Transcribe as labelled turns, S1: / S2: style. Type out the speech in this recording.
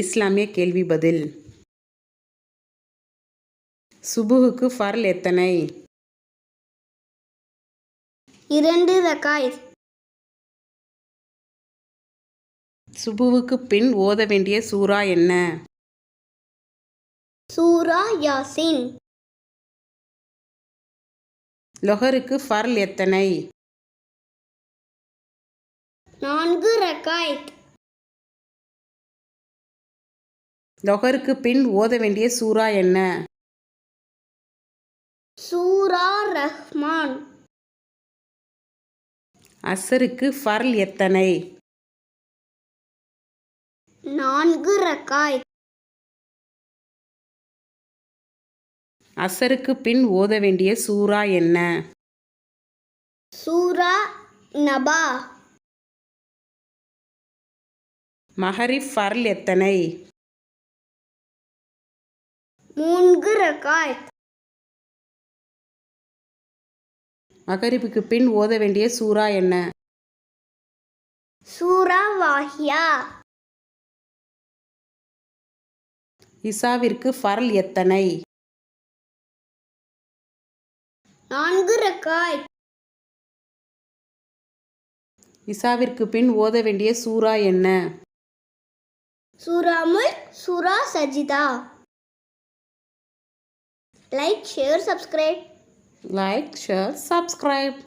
S1: இஸ்லாமிய கேள்வி பதில். சுபுகுக்கு ஃபர்ல் எத்தனை?
S2: இரண்டு ரக்காயத்.
S1: சுபுவுக்கு பின் ஓத வேண்டிய சூரா என்ன?
S2: சூரா யாசின்.
S1: லொஹருக்கு ஃபர்ல் எத்தனை?
S2: நான்கு ரக்காயத்.
S1: லொஹருக்கு பின் ஓத வேண்டிய சூரா என்ன?
S2: சூரா ரஹ்மான்.
S1: அசருக்கு ஃபர்ல் எத்தனை?
S2: நான்கு ரக்காயத்
S1: அசருக்கு பின் ஓத வேண்டிய சூரா என்ன?
S2: சூரா நபா.
S1: மஹரிப் ஃபர்ல் எத்தனை?
S2: மூன்று ரக்காயத்
S1: மகரிப்புக்கு பின் ஓத வேண்டிய சூரா என்ன?
S2: சூரா வாஹியா.
S1: இசாவிற்கு ஃபர்ல் எத்தனை?
S2: நான்கு ரக்காயத்
S1: இசாவிற்கு பின் ஓத வேண்டிய சூரா என்ன?
S2: சூரா சூரா சஜிதா. Like, share, subscribe.
S1: Like, share, subscribe.